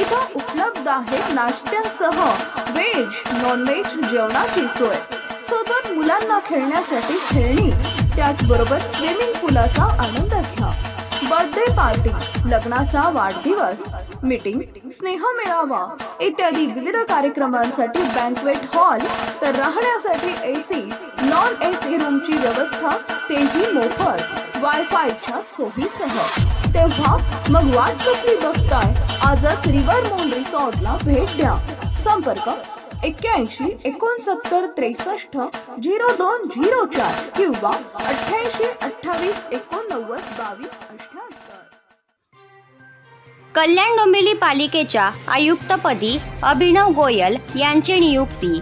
इथं उपलब्ध आहे नाश्त्यासह व्हेज नॉनव्हेज जेवणाची सोय. सोबत मुलांना खेळण्यासाठी खेळणी त्याचबरोबर स्विमिंग पूलाचा आनंद घ्या. बर्थडे पार्टी लग्नाचा वाढदिवस मीटिंग स्नेह मेळावा इत्यादी विविध कार्यक्रमांसाठी बँकवेट हॉल तर राहण्यासाठी एसी नॉन एसी रूमची व्यवस्था तेही मोफत. वायफायच्या सोयीसह. तेव्हा मग वाट कसली बघताय आजच रिव्हर मून रिसॉर्टला भेट द्या. संपर्क एक्क्याऐंशी एकोणसत्तर त्रेसष्ट झिरो दोन झिरो चार किंवा अठ्ठ्याऐंशी अठ्ठावीस एकोणनव्वद बावीस अठ्ठ्याहत्तर कल्याण डोंबिवली पालिकेच्या आयुक्तपदी अभिनव गोयल यांची नियुक्ती.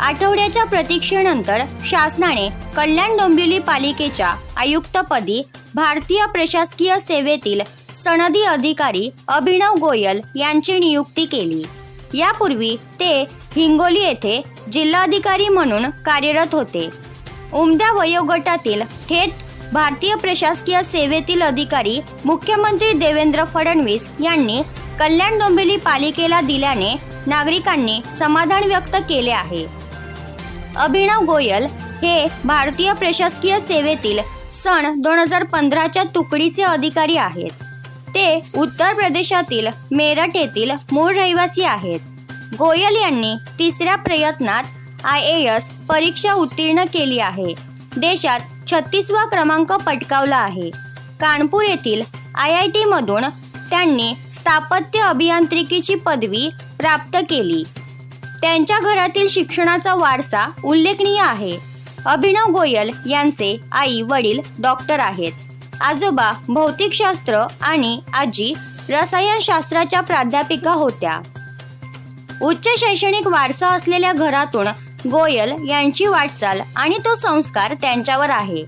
आठवड्याच्या प्रतीक्षेनंतर शासनाने कल्याण डोंबिवली पालिकेच्या आयुक्तपदी भारतीय प्रशासकीय सेवेतील सनदी अधिकारी अभिनव गोयल यांची नियुक्ती केली. यापूर्वी ते हिंगोली येथे जिल्हाधिकारी म्हणून कार्यरत होते. उमद्या वयोगटातील थेट भारतीय प्रशासकीय सेवेतील अधिकारी मुख्यमंत्री देवेंद्र फडणवीस यांनी कल्याण डोंबिवली पालिकेला दिल्याने नागरिकांनी समाधान व्यक्त केले आहे. अभिनव गोयल हे भारतीय प्रशासकीय सेवेतील सन दोन हजार पंधराच्या तुकडीचे अधिकारी आहेत. ते उत्तर प्रदेशातील मेरठ येथील मूळ रहिवासी आहेत. गोयल यांनी तिसऱ्या प्रयत्नात आय ए एस परीक्षा उत्तीर्ण केली आहे. देशात छत्तीसवा क्रमांक पटकावला आहे. कानपूर येथील आय आय टी मधून त्यांनी स्थापत्य अभियांत्रिकीची पदवी प्राप्त केली. त्यांच्या घरातील शिक्षणाचा वारसा उल्लेखनीय आहे. अभिनव गोयल यांचे आई वडील डॉक्टर आहेत. आजोबा भौतिकशास्त्र आणि आजी रसायनशास्त्राच्या प्राध्यापिका होत्या. उच्च शैक्षणिक वारसा असलेल्या घरातून गोयल यांची वाटचाल आणि तो संस्कार त्यांच्यावर आहे.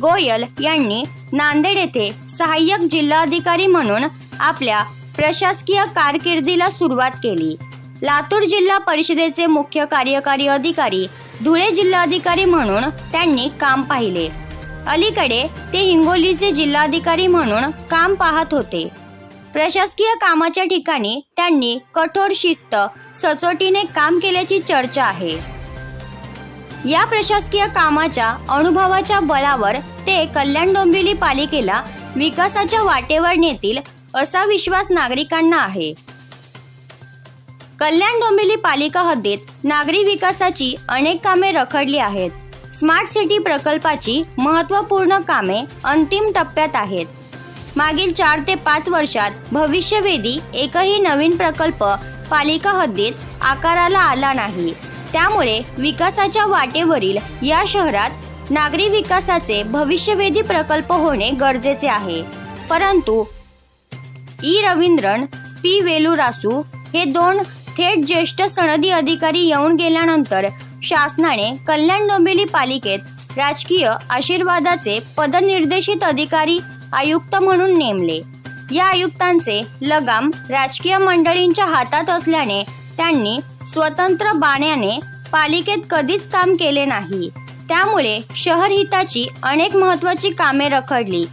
गोयल यांनी नांदेड येथे सहाय्यक जिल्हाधिकारी म्हणून आपल्या प्रशासकीय कारकिर्दीला सुरुवात केली. लातूर जिल्हा परिषदेचे मुख्य कार्यकारी अधिकारी धुळे जिल्हाधिकारी म्हणून त्यांनी काम पाहिले. अलीकडे ते हिंगोलीचे जिल्हाधिकारी म्हणून काम पाहत होते. प्रशासकीय कामाच्या ठिकाणी त्यांनी कठोर शिस्त सचोटीने काम केल्याची चर्चा आहे. या प्रशासकीय कामाच्या अनुभवाच्या बळावर ते कल्याण डोंबिवली पालिकेला विकासाच्या वाटेवर नेतील असा विश्वास नागरिकांना आहे. कल्याण डोंबिवली पालिका हद्दीत नागरी विकासाची अनेक कामे रखडली आहेत. स्मार्ट सिटी प्रकल्पाची महत्त्वपूर्ण कामे अंतिम टप्प्यात आहेत. मागील चार ते पाच वर्षात भविष्यवेधी एकही नवीन प्रकल्प पालिका हद्दीत आकाराला आला नाही. त्यामुळे विकासाच्या वाटेवरील या शहरात नागरी विकासाचे भविष्यवेधी प्रकल्प होणे गरजेचे आहे. परंतु ई रवींद्रन पी वेलुरासू हे दोन थेट ज्येष्ठ सनदी अधिकारी येऊन गेल्यानंतर शासनाने कल्याण डोंबिवली पालिकेत राजकीय आशीर्वादाचे पदनिर्देशित अधिकारी आयुक्त म्हणून नेमले. या आयुक्तांचे लगाम राजकीय मंडळींच्या हातात असल्याने त्यांनी स्वतंत्र बाण्याने पालिकेत कधीच काम केले नाही. त्यामुळे शहर हिताची अनेक महत्वाची कामे रखडली.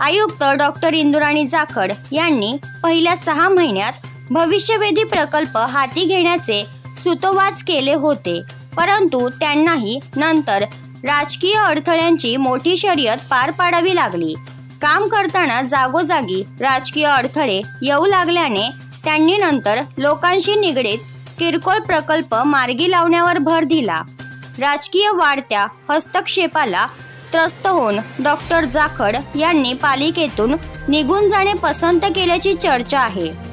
आयुक्त डॉक्टर इंदुराणी जाखड यांनी पहिल्या सहा महिन्यात भविष्यवेधी प्रकल्प हाती घेण्याचे सुतोवाच केले होते. परंतु त्यांनाही नंतर राजकीय अडथळ्यांची मोठी शर्यत पार पाडावी लागली. काम करताना जागोजागी राजकीय अडथळे येऊ लागल्याने त्यांनी नंतर लोकांशी निगडीत किरकोळ प्रकल्प मार्गी लावण्यावर भर दिला. राजकीय वाढत्या हस्तक्षेपाला त्रस्त होऊन डॉक्टर जाखड यांनी पालिकेतून निघून जाणे पसंत केल्याची चर्चा आहे.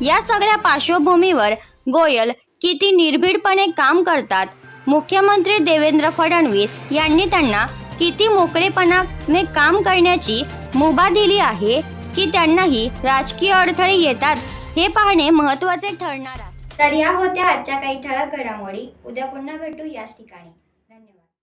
या सगळ्या पार्श्वभूमीवर गोयल किती निर्भीडपणे काम करतात मुख्यमंत्री देवेंद्र फडणवीस यांनी त्यांना किती मोकळेपणाने काम करण्याची मुभा दिली आहे की त्यांनाही राजकीय अडथळे येतात हे पाहणे महत्त्वाचे ठरणार आहे. तर या होत्या आजच्या काही ठळक घडामोडी. उद्या पुन्हा भेटू याच ठिकाणी.